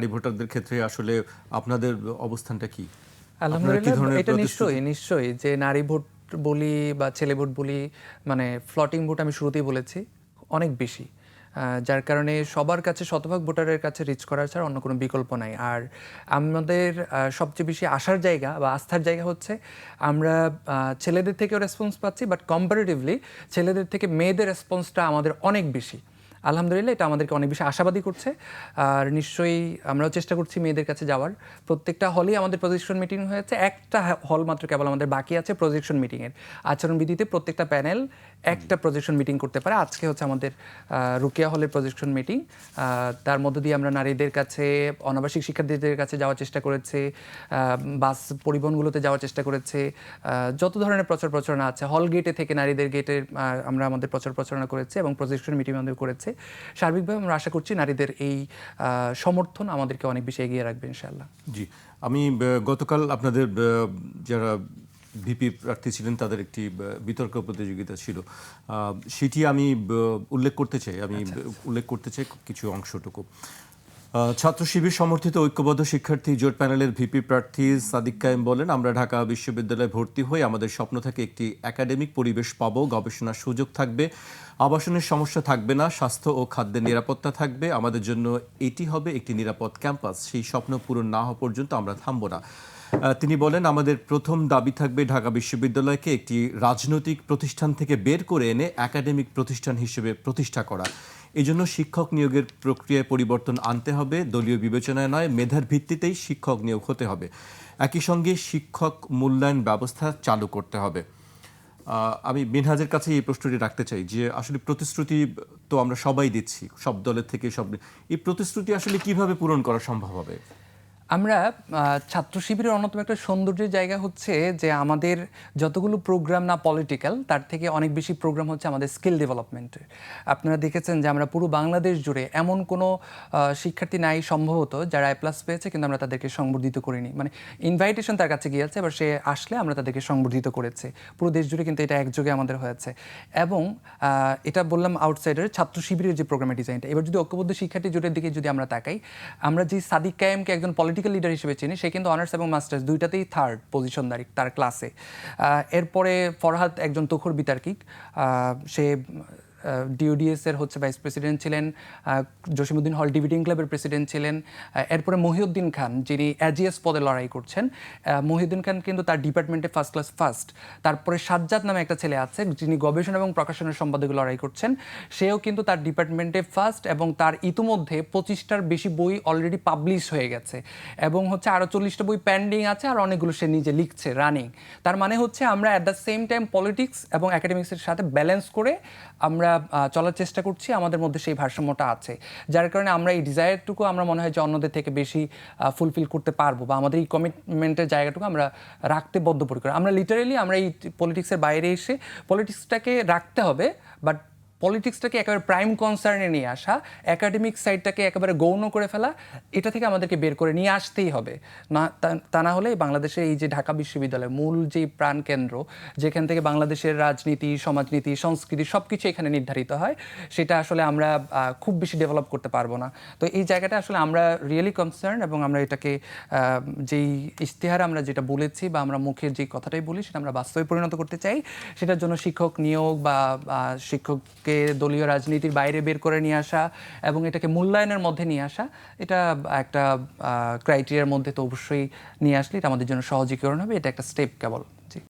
নারী ভোটারদের ক্ষেত্রে আসলে আপনাদের অবস্থানটা কি? আলহামদুলিল্লাহ এটা নিশ্চয়ই নিশ্চয়ই যে নারী ভোট বলি বা ছেলে ভোট বলি মানে ফ্লটিং ভোট আমি শুরুতেই বলেছি অনেক বেশি। যার কারণে সবার কাছে শতভাগ ভোটারের কাছে রিচ করা ছাড়া অন্য কোনো বিকল্প নাই। আর আমাদের সবচেয়ে বেশি আসার জায়গা বা আস্থার জায়গা হচ্ছে আমরা ছেলেদের থেকেও রেসপন্স পাচ্ছি বাট কম্পারেটিভলি ছেলেদের থেকে মেয়েদের রেসপন্সটা আমাদের অনেক বেশি। আলহামদুলিল্লাহ, এটা আমাদেরকে অনেক বেশি আশাবাদী করছে। আর নিশ্চয়ই আমরাও চেষ্টা করছি মেয়েদের কাছে যাওয়ার। প্রত্যেকটা হলেই আমাদের প্রজেকশন মিটিং হয়েছে। একটা হল মাত্র কেবল আমাদের বাকি আছে প্রজেকশন মিটিংয়ের আচরণবিধিতে প্রত্যেকটা প্যানেল একটা প্রজেকশন মিটিং করতে পারে। আজকে হচ্ছে আমাদের রুকিয়া হলের প্রজেকশন মিটিং তার মধ্য দিয়ে আমরা নারীদের কাছে, অনাবাসিক শিক্ষার্থীদের কাছে যাওয়ার চেষ্টা করেছে বাস পরিবহনগুলোতে যাওয়ার চেষ্টা করেছে যত ধরনের প্রচার প্রচারণা আছে হল গেটে থেকে নারীদের গেটে আমরা আমাদের প্রচার প্রচারণা করেছি এবং প্রজেকশন মিটিং আমাদের করেছে। সার্বিকভাবে আমরা আশা করছি নারীদের এই সমর্থন আমাদেরকে অনেক বেশি এগিয়ে রাখবে, ইনশাআল্লাহ। জি, আমি গতকাল আপনাদের যারা ভিপি প্রার্থী ছিলেন তাদের একটি বিতর্ক প্রতিযোগিতা ছিল। সেটি আমি উল্লেখ করতে চাই। আমি উল্লেখ করতে চাই কিছু অংশটুকু। ছাত্র শিবির সমর্থিত ঐক্যবদ্ধ শিক্ষার্থী জোট প্যানেলের ভিপি প্রার্থী সাদিক কায়েম বলেন আমরা ঢাকা বিশ্ববিদ্যালয়ে ভর্তি হয়ে আমাদের স্বপ্ন থাকে একটি একাডেমিক পরিবেশ পাবো গবেষণার সুযোগ থাকবে আবাসনের সমস্যা থাকবে না স্বাস্থ্য ও খাদ্যের নিরাপত্তা থাকবে আমাদের জন্য এটি হবে একটি নিরাপদ ক্যাম্পাস সেই স্বপ্ন পূরণ না হওয়া পর্যন্ত আমরা থামব না। তিনি বলেন, আমাদের প্রথম দাবি থাকবে ঢাকা বিশ্ববিদ্যালয়কে একটি রাজনৈতিক প্রতিষ্ঠান থেকে বের করে এনে একাডেমিক প্রতিষ্ঠান হিসেবে প্রতিষ্ঠা করা। এজন্য শিক্ষক নিয়োগের প্রক্রিয়ায় পরিবর্তন আনতে হবে। দলীয় বিবেচনায় নয়, মেধার ভিত্তিতেই শিক্ষক নিয়োগ হতে হবে। একই সঙ্গে শিক্ষক মূল্যায়ন ব্যবস্থা চালু করতে হবে। আমি মিনহাজের কাছে এই প্রশ্নটি রাখতে চাই যে, আসলে প্রতিশ্রুতি তো আমরা সবাই দিচ্ছি, সব দলের থেকে সব। এই প্রতিশ্রুতি আসলে কীভাবে পূরণ করা সম্ভব হবে? আমরা ছাত্র শিবিরের অন্যতম একটা সৌন্দর্যের জায়গা হচ্ছে যে আমাদের যতগুলো প্রোগ্রাম না পলিটিক্যাল তার থেকে অনেক বেশি প্রোগ্রাম হচ্ছে আমাদের স্কিল ডেভেলপমেন্টের আপনারা দেখেছেন যে আমরা পুরো বাংলাদেশ জুড়ে এমন কোনো শিক্ষার্থী নাই সম্ভবত যারা আই প্লাস পেয়েছে কিন্তু আমরা তাদেরকে সংবর্ধিত করিনি। মানে ইনভাইটেশন তার কাছে গিয়েছে, এবার সে আসলে আমরা তাদেরকে সংবর্ধিত করেছে। পুরো দেশ জুড়ে কিন্তু এটা একযোগে আমাদের হয়েছে। এবং এটা বললাম আউটসাইডার ছাত্র শিবিরের যে প্রোগ্রামের ডিজাইনটা এবার যদি ঐক্যবদ্ধ শিক্ষার্থী জোটের দিকে যদি আমরা তাকাই, আমরা যে সাদিক কায়েমকে একজন পলিটিক্যাল লিডার হিসেবে চিনি, সে কিন্তু অনার্স এবং মাস্টার্স দুইটাতেই থার্ড পজিশন পজিশনদারি তার ক্লাসে এরপরে ফরহাদ একজন তুখর বিতার্কিক। সে ডিওডিএস এর হচ্ছে ভাইস প্রেসিডেন্ট ছিলেন জসিমুদ্দিন হল ডিভিডিং ক্লাবের প্রেসিডেন্ট ছিলেন এরপরে মহিউদ্দিন খান, যিনি অ্যাজিএস পদে লড়াই করছেন মহিউদ্দিন খান কিন্তু তার ডিপার্টমেন্টে ফার্স্ট ক্লাস ফার্স্ট তারপরে সাজ্জাদ নামে একটা ছেলে আছে, যিনি গবেষণা এবং প্রকাশনের সম্পাদকে লড়াই করছেন, সেও কিন্তু তার ডিপার্টমেন্টে ফার্স্ট এবং তার ইতিমধ্যে পঁচিশটার বেশি বই অলরেডি পাবলিশ হয়ে গেছে। এবং হচ্ছে আরও চল্লিশটা বই পেন্ডিং আছে, আর অনেকগুলো সে নিজে লিখছে রানিং তার মানে হচ্ছে আমরা at the same time politics এবং একাডেমিক্সের সাথে ব্যালেন্স করে আমরা চলার চেষ্টা করছি, আমাদের মধ্যে সেই ভারসাম্যটা আছে। যার কারণে আমরা এই ডিজায়ারটুকু আমরা মনে হয় যে অন্যদের থেকে বেশি ফুলফিল করতে পারব বা আমাদের এই কমিটমেন্টের জায়গাটুকু আমরা রাখতে বদ্ধপরিকর। আমরা লিটারেলি আমরা এই পলিটিক্সের বাইরে এসে পলিটিক্সটাকে রাখতে হবে বাট পলিটিক্সটাকে একেবারে প্রাইম কনসার্নে নিয়ে আসা একাডেমিক সাইডটাকে একেবারে গৌণ করে ফেলা এটা থেকে আমাদেরকে বের করে নিয়ে আসতেই হবে। না তা- না হলে বাংলাদেশের এই যে ঢাকা বিশ্ববিদ্যালয় মূল যে প্রাণকেন্দ্র যেখান থেকে বাংলাদেশের রাজনীতি সমাজনীতি সংস্কৃতি সব কিছু এখানে নির্ধারিত হয় সেটা আসলে আমরা খুব বেশি ডেভেলপ করতে পারব না। তো এই জায়গাটা আসলে আমরা রিয়েলি কনসার্ন এবং আমরা এটাকে যেই ইশতেহার আমরা যেটা বলেছি বা আমরা মুখের যে কথাটাই বলি সেটা আমরা বাস্তবে পরিণত করতে চাই। সেটার জন্য শিক্ষক নিয়োগ বা আহ, শিক্ষককে দলীয় রাজনীতির বাইরে বের করে নিয়ে আসা এবং এটাকে মূল্যায়নের মধ্যে নিয়ে আসা, এটা একটা ক্রাইটেরিয়ার মধ্যে তো অবশ্যই নিয়ে আসলে এটা আমাদের জন্য সহজীকরণ হবে, এটা একটা স্টেপ কেবল। জি।